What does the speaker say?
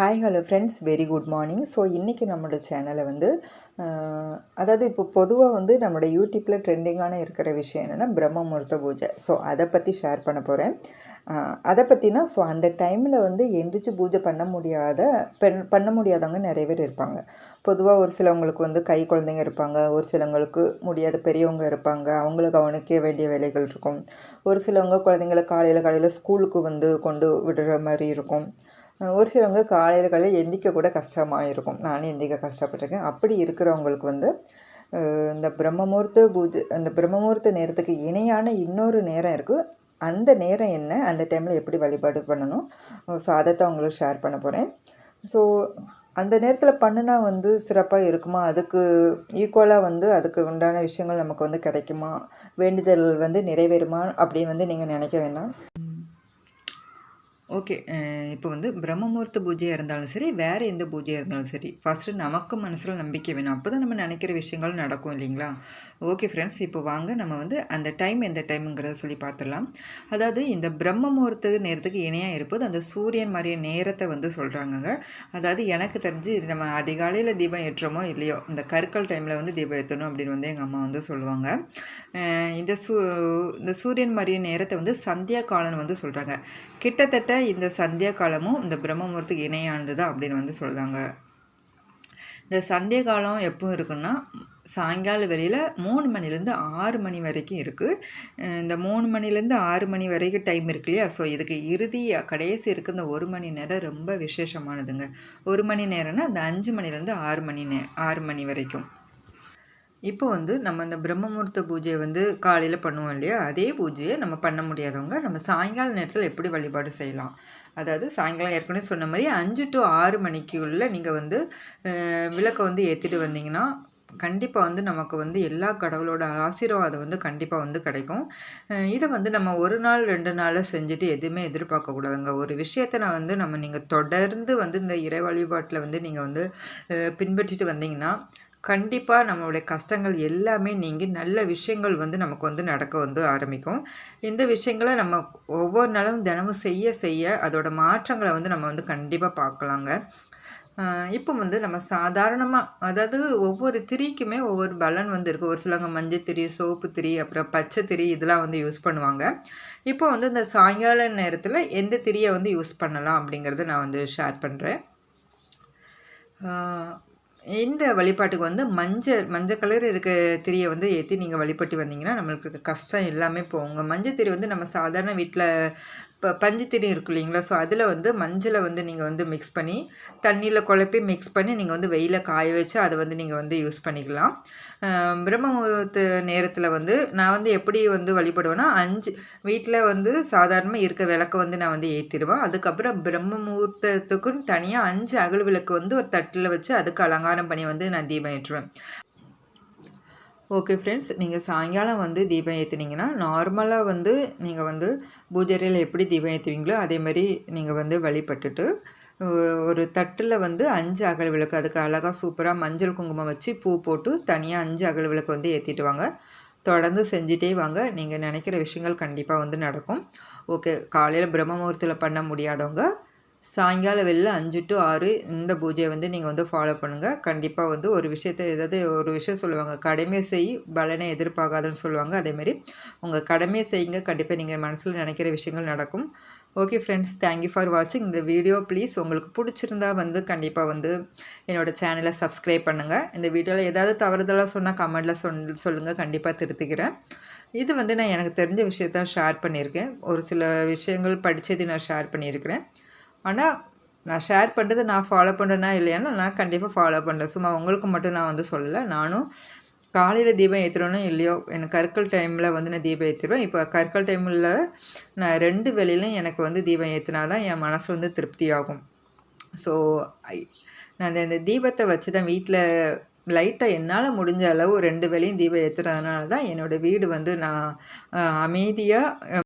Hi hello friends very good morning so இன்றைக்கி நம்மளோட சேனலை வந்து அதாவது இப்போ பொதுவாக வந்து நம்மளோட யூடியூப்பில் ட்ரெண்டிங்கான இருக்கிற விஷயம் என்னென்னா பிரம்ம முகூர்த்த பூஜை. ஸோ அதை பற்றி ஷேர் பண்ண போகிறேன் அதை பற்றினா ஸோ அந்த டைமில் வந்து எந்திரிச்சு பூஜை பண்ண முடியாத பெண் பண்ண முடியாதவங்க நிறைய பேர் இருப்பாங்க. பொதுவாக ஒரு சிலவங்களுக்கு வந்து கை குழந்தைங்க இருப்பாங்க. ஒரு சிலவங்களுக்கு முடியாத பெரியவங்க இருப்பாங்க. அவங்களுக்கு கவனிக்க வேண்டிய வேலைகள் இருக்கும். ஒரு சிலவங்க குழந்தைங்கள காலையில் காலையில் ஸ்கூலுக்கு வந்து கொண்டு விடுற மாதிரி இருக்கும். ஒரு சிலவங்க காலையில் காலையில் கூட கஷ்டமாக இருக்கும் நானும் எந்திக்க கஷ்டப்பட்டிருக்கேன். அப்படி இருக்கிறவங்களுக்கு வந்து இந்த பிரம்மமூர்த்த பூஜை அந்த பிரம்மமூர்த்த நேரத்துக்கு இணையான இன்னொரு நேரம் இருக்குது அந்த நேரம் என்ன? அந்த டைமில் எப்படி வழிபாடு பண்ணணும்? ஸோ அதை தான் உங்களுக்கு ஷேர் பண்ண போகிறேன் ஸோ அந்த நேரத்தில் பண்ணுனா வந்து சிறப்பாக இருக்குமா? அதுக்கு ஈக்குவலாக வந்து அதுக்கு உண்டான விஷயங்கள் நமக்கு வந்து கிடைக்குமா? வேண்டுதல் வந்து நிறைவேறுமா? அப்படின்னு வந்து நீங்கள் நினைக்க வேண்டாம். ஓகே. இப்போ வந்து பிரம்மமூர்த்த பூஜையாக இருந்தாலும் சரி வேறு எந்த பூஜையாக இருந்தாலும் சரி ஃபஸ்ட்டு நமக்கு மனசில் நம்பிக்கை வேணும். அப்போ தான் நம்ம நினைக்கிற விஷயங்கள் நடக்கும் இல்லைங்களா? ஓகே ஃப்ரெண்ட்ஸ் இப்போ வாங்க நம்ம வந்து அந்த டைம் எந்த டைமுங்கிறத சொல்லி பார்த்துடலாம் அதாவது இந்த பிரம்ம முகூர்த்த நேரத்துக்கு இணையாக இருப்பது அந்த சூரியன் மாதிரிய நேரத்தை வந்து சொல்கிறாங்கங்க அதாவது எனக்கு தெரிஞ்சு நம்ம அதிகாலையில் தீபம் ஏற்றுறோமோ இல்லையோ இந்த கற்கள் டைமில் வந்து தீபம் ஏற்றணும் அப்படின்னு வந்து எங்கள் அம்மா வந்து சொல்லுவாங்க. இந்த சூ இந்த சூரியன் மாதிரிய நேரத்தை வந்து சந்தியா காலன் வந்து சொல்கிறாங்க கிட்டத்தட்ட இந்த சந்தியா காலமும் இந்த பிரம்ம இணையானது தான் அப்படின்னு வந்து சொல்கிறாங்க இந்த சந்திய காலம் எப்போ இருக்குன்னா சாயங்கால வெளியில் மூணு மணிலேருந்து ஆறு மணி வரைக்கும் இருக்குது இந்த மூணு மணிலேருந்து ஆறு மணி வரைக்கும் டைம் இருக்கு இல்லையா? ஸோ இதுக்கு இறுதி கடைசி இருக்க இந்த ஒரு மணி நேரம் ரொம்ப விசேஷமானதுங்க. ஒரு மணி நேரம்னா இந்த அஞ்சு மணிலேருந்து ஆறு மணி நே ஆறு மணி வரைக்கும். இப்போ வந்து நம்ம இந்த பிரம்மமுகூர்த்த பூஜையை வந்து காலையில் பண்ணுவோம் இல்லையா? அதே பூஜையை நம்ம பண்ண முடியாதவங்க நம்ம சாயங்கால நேரத்தில் எப்படி வழிபாடு செய்யலாம்? அதாவது சாயங்காலம் ஏற்கனவே சொன்ன மாதிரி அஞ்சு டு ஆறு மணிக்குள்ளே நீங்கள் வந்து விளக்கை வந்து ஏற்றிட்டு வந்தீங்கன்னா கண்டிப்பாக வந்து நமக்கு வந்து எல்லா கடவுளோட ஆசீர்வாதம் வந்து கண்டிப்பாக வந்து கிடைக்கும். இதை வந்து நம்ம ஒரு நாள் ரெண்டு நாளில் செஞ்சுட்டு எதுவுமே எதிர்பார்க்கக்கூடாதுங்க ஒரு விஷயத்த நான் வந்து நம்ம நீங்கள் தொடர்ந்து வந்து இந்த இறை வழிபாட்டில் வந்து நீங்கள் வந்து பின்பற்றிட்டு வந்தீங்கன்னா கண்டிப்பாக நம்மளுடைய கஷ்டங்கள் எல்லாமே நீங்கி நல்ல விஷயங்கள் வந்து நமக்கு வந்து நடக்க வந்து ஆரம்பிக்கும். இந்த விஷயங்களை நம்ம ஒவ்வொரு நாளும் தினமும் செய்ய செய்ய அதோட மாற்றங்களை வந்து நம்ம வந்து கண்டிப்பாக பார்க்கலாங்க. இப்போ வந்து நம்ம சாதாரணமாக அதாவது ஒவ்வொரு திரிக்குமே ஒவ்வொரு பலன் வந்து இருக்குது ஒரு சிலவங்க மஞ்சள் திரி சோப்பு திரி அப்புறம் பச்சை திரி இதெல்லாம் வந்து யூஸ் பண்ணுவாங்க. இப்போ வந்து இந்த சாயங்கால நேரத்தில் எந்த திரியை வந்து யூஸ் பண்ணலாம் அப்படிங்கிறத நான் வந்து ஷேர் பண்ணுறேன் இந்த வழிபாட்டுக்கு வந்து மஞ்சள் மஞ்சள் கலர் இருக்க திரியை வந்து ஏற்றி நீங்கள் வழிபட்டு வந்தீங்கன்னா நம்மளுக்கு கஷ்டம் எல்லாமே போகுங்க மஞ்சள் திரி வந்து நம்ம சாதாரண வீட்டில் இப்போ பஞ்சு இருக்கு இல்லைங்களா? ஸோ அதில் வந்து மஞ்சளை வந்து நீங்கள் வந்து மிக்ஸ் பண்ணி தண்ணியில் குழப்பி மிக்ஸ் பண்ணி நீங்கள் வந்து வெயிலில் காய வச்சு அதை வந்து நீங்கள் வந்து யூஸ் பண்ணிக்கலாம். பிரம்ம முகூர்த்த நேரத்தில் வந்து நான் வந்து எப்படி வந்து வழிபடுவேன்னா அஞ்சு வீட்டில் வந்து சாதாரணமாக இருக்க விளக்கை வந்து நான் வந்து ஏற்றிடுவேன் அதுக்கப்புறம் பிரம்ம முகூர்த்தத்துக்குன்னு தனியாக அஞ்சு அகல் விளக்கு வந்து ஒரு தட்டில் வச்சு அதுக்கு அலங்காரம் பண்ணி வந்து நான் தீபம் ஏற்றுவேன். ஓகே ஃப்ரெண்ட்ஸ் நீங்கள் சாயங்காலம் வந்து தீபம் ஏற்றுனீங்கன்னா நார்மலாக வந்து நீங்கள் வந்து பூஜரையில் எப்படி தீபம் ஏற்றுவீங்களோ அதே மாதிரி நீங்கள் வந்து வழிபட்டுட்டு ஒரு தட்டில் வந்து அஞ்சு அகல் விளக்கு அதுக்கு அழகாக சூப்பராக மஞ்சள் குங்குமம் வச்சு பூ போட்டு தனியாக அஞ்சு அகல் விளக்கு வந்து ஏற்றிட்டு வாங்க. தொடர்ந்து செஞ்சிட்டே வாங்க. நீங்கள் நினைக்கிற விஷயங்கள் கண்டிப்பாக வந்து நடக்கும். ஓகே காலையில் பிரம்ம முகூர்த்தத்தில் பண்ண முடியாதவங்க சாயங்காலம் வெளில அஞ்சு டு ஆறு இந்த பூஜையை வந்து நீங்கள் வந்து ஃபாலோ பண்ணுங்கள் கண்டிப்பாக வந்து ஒரு விஷயத்தை ஏதாவது ஒரு விஷயம் சொல்லுவாங்க. கடமை செய் பலனை எதிர்பார்க்காதுன்னு சொல்லுவாங்க. அதேமாரி உங்கள் கடமையை செய்யுங்க. கண்டிப்பாக நீங்கள் மனசில் நினைக்கிற விஷயங்கள் நடக்கும். ஓகே ஃப்ரெண்ட்ஸ் தேங்க்யூ ஃபார் வாட்சிங் இந்த வீடியோ ப்ளீஸ் உங்களுக்கு பிடிச்சிருந்தா வந்து கண்டிப்பாக வந்து என்னோடய சேனலை சப்ஸ்கிரைப் பண்ணுங்கள் இந்த வீடியோவில் ஏதாவது தவறுதலாக சொன்னால் கமெண்டில் சொல் சொல்லுங்கள் கண்டிப்பாக திருத்திக்கிறேன். இது வந்து நான் எனக்கு தெரிஞ்ச விஷயத்த ஷேர் பண்ணியிருக்கேன். ஒரு சில விஷயங்கள் படித்தது நான் ஷேர் பண்ணியிருக்கிறேன். ஆனால் நான் ஷேர் பண்ணுறது நான் ஃபாலோ பண்ணுறேனா இல்லையானா நான் கண்டிப்பாக ஃபாலோ பண்ணுறேன் சும்மா உங்களுக்கு மட்டும் நான் வந்து சொல்லலை. நானும் காலையில் தீபம் ஏற்றுறோனோ இல்லையோ எனக்கு கற்கள் டைமில் வந்து நான் தீபம் ஏற்றிடுவேன் இப்போ கற்கள் டைமில் நான் ரெண்டு வேலையிலும் எனக்கு வந்து தீபம் ஏற்றினா தான் என் மனசு வந்து திருப்தி ஆகும் ஸோ நான் அந்த இந்த தீபத்தை வச்சு தான் வீட்டில் லைட்டாக என்னால் முடிஞ்ச அளவு ரெண்டு வேலையும் தீபம் ஏற்றுறதுனால தான் என்னோடய வீடு வந்து நான் அமைதியாக